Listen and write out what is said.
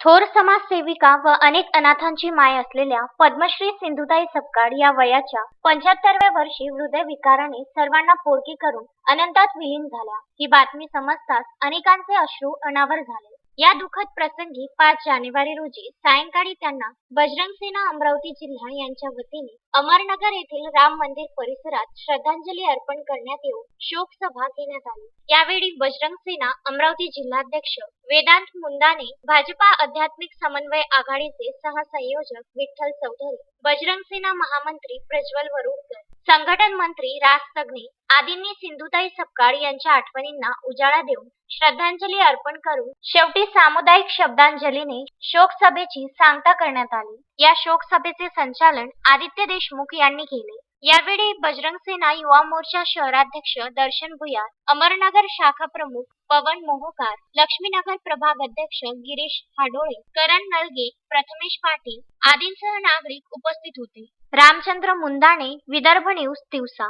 थोर समाजसेविका व अनेक अनाथांची माय असलेल्या पद्मश्री सिंधुताई सपकाळ या वयाच्या पंच्याहत्तरव्या वर्षी हृदयविकाराने सर्वांना पोरकी करून अनंतात विलीन झाल्या. ही बातमी समजताच अनेकांचे अश्रू अनावर झाले. या दुःखद प्रसंगी पाच जानेवारी रोजी सायंकाळी त्यांना बजरंग सेना अमरावती जिल्हा यांच्या वतीने अमरनगर येथील राम मंदिर परिसरात श्रद्धांजली अर्पण करण्यात येऊन शोक सभा घेण्यात आली. यावेळी बजरंग सेना अमरावती जिल्हाध्यक्ष वेदांत मुंदाने भाजपा आध्यात्मिक समन्वय आघाडीचे सहसंयोजक विठ्ठल चौधरी बजरंग सेना महामंत्री प्रज्वल वरुडकर संघटन मंत्री राज सगणे आदींनी सिंधुताई सपकाळ यांच्या आठवणींना उजाळा देऊन श्रद्धांजली अर्पण करून शेवटी सामुदायिक शब्दांजलीने शोक सभेची सांगता करण्यात आली. या शोक सभेचे संचालन आदित्य देशमुख यांनी केले. यावेळी बजरंग सेना युवा मोर्चा शहराध्यक्ष दर्शन भुयार अमरनगर शाखा प्रमुख पवन मोहोकार लक्ष्मीनगर प्रभाग अध्यक्ष गिरीश हाडोळे करण नलगे प्रथमेश पाटील आदींसह नागरिक उपस्थित होते. रामचंद्र मुंदाणे विदर्भ न्यूज दिवसा